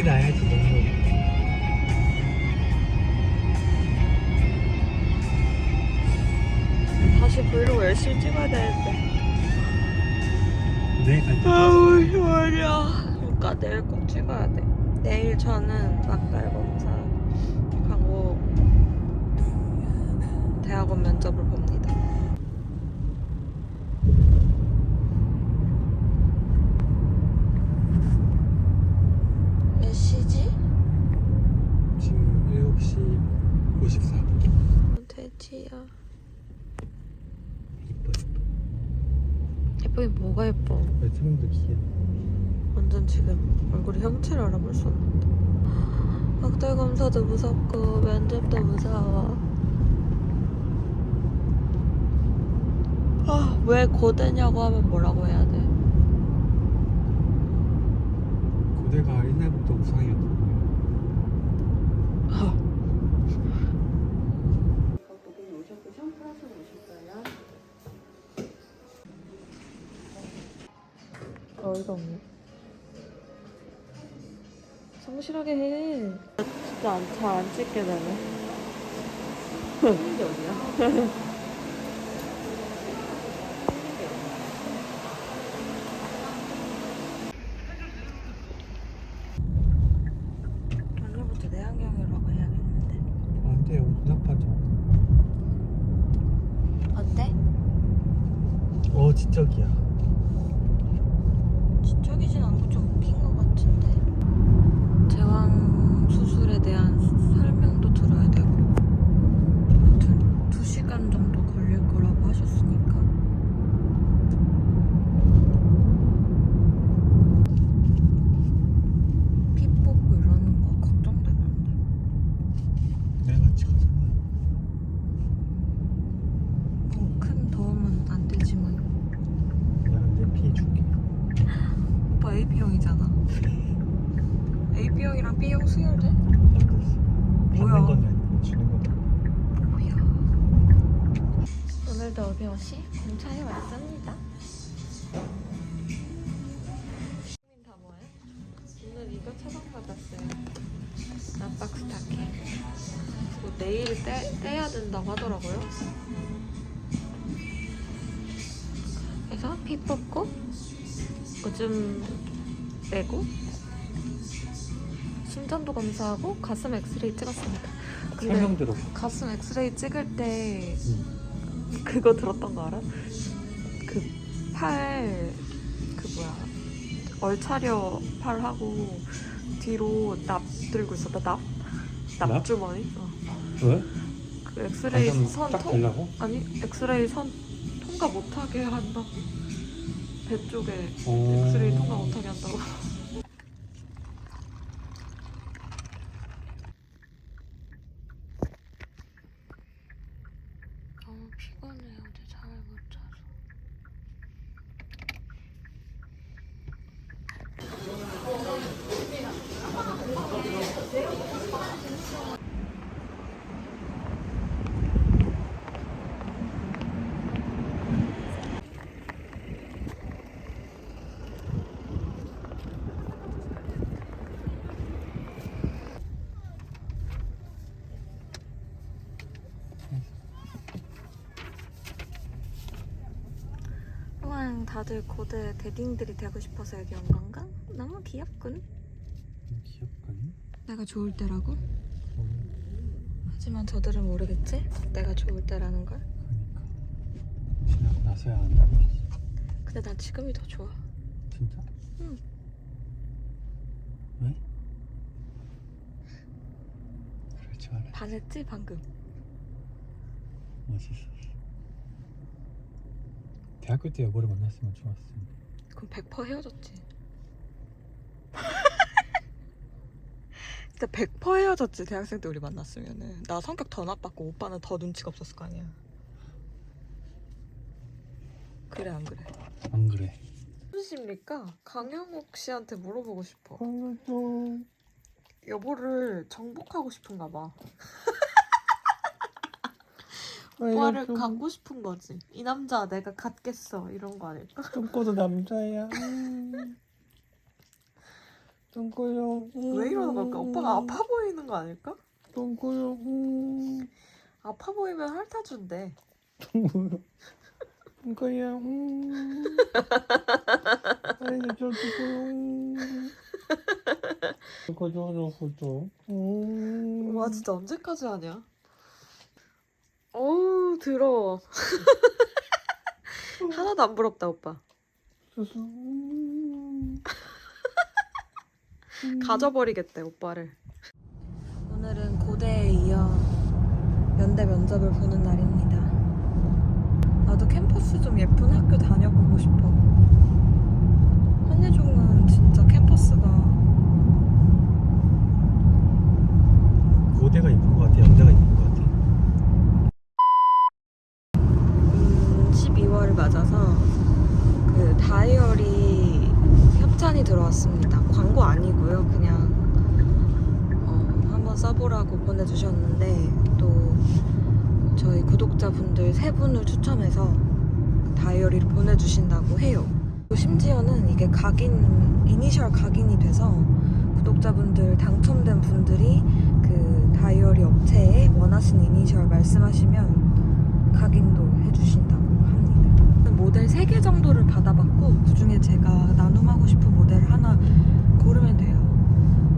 눈물이 나야지 눈물. 다시 브이로그 열심히 찍어야 되는데. 내일 갈 때. 아우 머리야. 그러니까 내일 꼭 찍어야 돼. 내일 저는 막달 검사 하고 대학원 면접을 봅니다. 몇 시지? 지금 7시 54분. 돼지야. 이뻐 이뻐. 예뻐? 외투명도 귀여워. 완전 지금 얼굴이 형체를 알아볼 수 없는데. 박달 검사도 무섭고 면접도 무서워. 아, 왜 고대냐고 하면 뭐라고 해야 돼? 고대가 옛날부터 우상이었던 어이가 없네. 성실하게 해. 진짜 안, 잘안 찍게 되네. 이게 어디야? 오늘부터 내안경이라고 해야겠는데. 거. 안 돼요. 눈 아파져. 어때? 어 지적이야. 지적이진 않고 좀 웃긴 것 같은데 제왕 수술에 대한 설명도 들어야 되고 아무튼 2시간 정도 걸릴 거라고 하셨으니까 피 뽑고 이러는 거 걱정되는데 내가 같이 가잖아. 뭐 큰 도움은 안 되지만 내가 내 피해 줄게. 오빠 AB형이잖아 AB형이랑 B형 수혈돼? 뭐야? 뭐야? 오늘도 어김없이 공차에 왔습니다. 국민 다 뭐해? 오늘 이거 처방받았어요. 남박스 타케. 그리고 내일 떼, 떼야 된다고 하더라고요. 그래서 피 뽑고 오줌 빼고 심전도 검사하고 가슴 엑스레이 찍었습니다. 근데 설명 들어. 가슴 엑스레이 찍을 때 응. 그거 들었던 거 알아? 그 팔 그 뭐야 얼차려 팔 하고 뒤로 납 들고 있었다 납? 납? 납주머니? 어. 왜? 그 엑스레이 가슴 선 딱 통? 되려고? 아니 엑스레이 선 통과 못하게 한다고 배 쪽에 어. 엑스레이 통과 못하게 한다고 너무 피곤해요 어제 잠을 못 자서 우와 다들 고대 대딩들이 되고 싶어서 여기 온 건가? 너무 귀엽군 귀엽거니? 내가 좋을 때라고? 어, 하지만 저들은 모르겠지? 내가 좋을 때라는 걸 그러니까. 나서야 안다고. 근데 난 지금이 더 좋아 진짜? 응. 왜? 반했지 방금 멋있었어. 대학교 때 여보를 만났으면 좋았을 텐데. 그럼 100% 헤어졌지. 진짜 100% 헤어졌지 대학생 때 우리 만났으면은. 나 성격 더 나빴고 오빠는 더 눈치가 없었을 거 아니야. 그래 안 그래? 안 그래? 무엇입니까? 강형욱 씨한테 물어보고 싶어. 또 여보를 정복하고 싶은가 봐 오빠를 갖고 싶은 거지. 이 남자 내가 갖겠어 이런 거 아닐까? 똥꼬도 남자야. 똥꼬요. 왜 이러는 걸까? 오빠가 아파 보이는 거 아닐까? 똥꼬요. 아파 보이면 핥아준대. 똥꼬야. 아니 저 똥꼬요. 똥꼬 줘줘 똥꼬. 와 진짜 언제까지 하냐? 어우 더러워. 하나도 안 부럽다 오빠. 가져버리겠대 오빠를. 오늘은 고대에 이어 연대 면접을 보는 날입니다. 나도 캠퍼스 좀 예쁜 학교 다녀보고 싶어. 한예종은 진짜 캠퍼스가 고대가 이쁜 것 같아. 연대가 이쁜 것 같아. 음, 12월을 맞아서 그 다이어리 협찬이 들어왔습니 다. 광고 아니고요. 그냥 어, 한번 써보라고 보내주셨는데 또 저희 구독자분들 세 분을 추첨해서 다이어리를 보내주신다고 해요. 또 심지어는 이게 각인 이니셜 각인이 돼서 구독자분들 당첨된 분들이 그 다이어리 업체에 원하시는 이니셜 말씀하시면 각인도 해주신다고. 모델 3개 정도를 받아봤고 그중에 제가 나눔하고 싶은 모델 하나 고르면 돼요.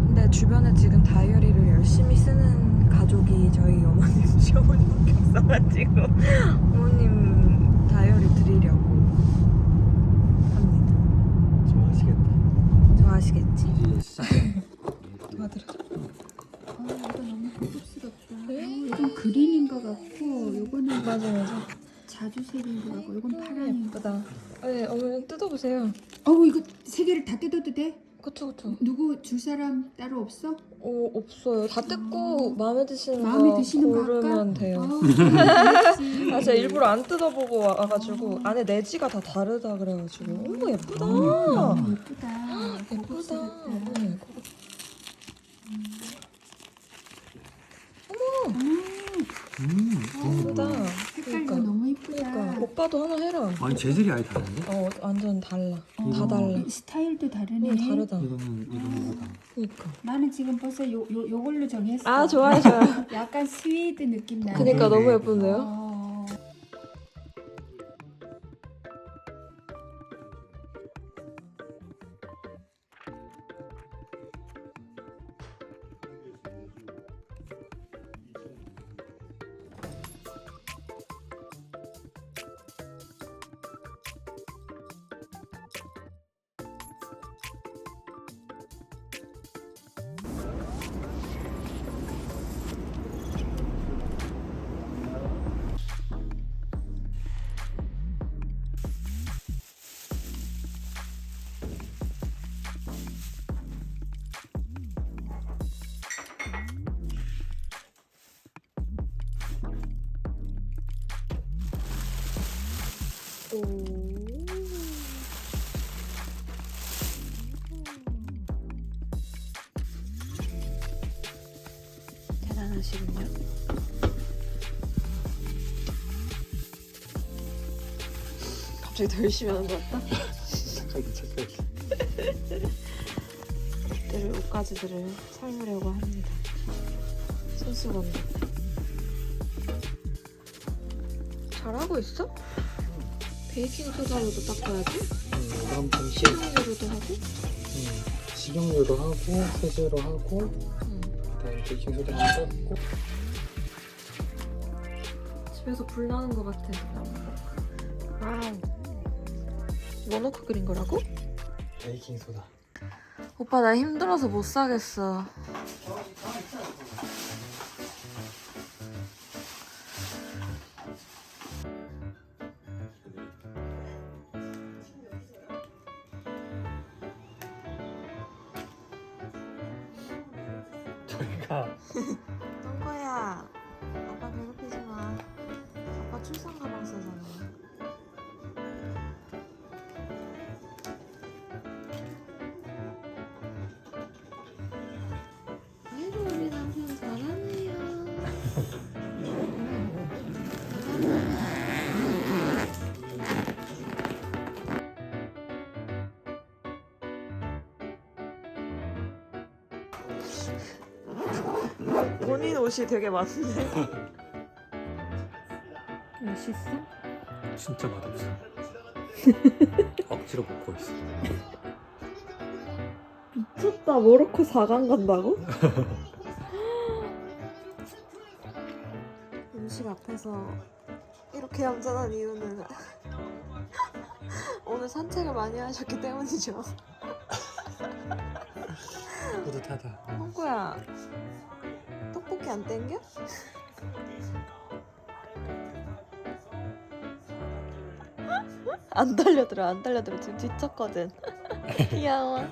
근데 주변에 지금 다이어리를 열심히 쓰는 가족이 저희 어머님, 시어머님밖에 없어가지고 어머님 다이어리 드리려고 합니다. 좋아하시겠다. 좋아하시겠지? 도와드려. 아, 이거 너무 고급스럽다. 이건 그린인 것 같고, 요거는 맞아 맞아. 자주색인 것 같고, 요건 파랑인 것. 예쁘다. 네, 어머니 뜯어보세요. 어우, 이거 세 개를 다 뜯어도 돼? 그쵸 그쵸. 누구 줄 사람 따로 없어? 어 없어요. 다 뜯고 마음에 드시는 마음에 거 드시는 거 고르면 할까? 돼요. 어, 그렇지. 아, 제가 일부러 안 뜯어보고 와가지고 안에 내지가 다 다르다 그래가지고 어머 예쁘다. 너무 예쁘다. 예쁘다. 고급스럽다. 네, 고급- 음. 예쁘다. 색깔도 그러니까. 그러니까 오빠도 하나 해라. 아니 재질이 아예 다른데? 어 완전 달라. 어, 다 달라. 스타일도 다르네. 응 다르다. 이거는 이거보다. 그니까. 나는 지금 벌써 요, 요, 요걸로 정했어. 아 좋아요 좋아요. 약간 스웨이드 느낌 나네. 그니까 너무 네. 예쁜데요? 대단하시군요. 갑자기 더 열심히 하는 것 같다. 착하게 착하게. 옷들을 옷가지들을 삶으려고 합니다. 손수건도. 잘하고 있어? 베이킹 소다로도 닦아야지. 음, 좀 시, 식용유로도 하고. 음, 식용유로 하고 세제로 하고 응. 그다음 베이킹 소다 닦고. 집에서 불 나는 것 같아. 와우. 뭐 넣고 끓인 거라고? 베이킹 소다. 오빠 나 힘들어서 못 사겠어. 저희가 똥거야. 아빠 괴롭히지 마. 아빠 출산 가방 쓰잖아. 본인 옷이 되게 많네. 맛있어? 진짜 맛없어. 억지로 먹고 있어. 미쳤다. 모로코 4강 간다고? 음식 앞에서 이렇게 얌전한 이유는 오늘 산책을 많이 하셨기 때문이죠. 뿌듯하다. 홍구야, 떡볶이 안 땡겨? 안 달려들어, 안 달려들어. 지금 뒤쳤거든. 귀여워.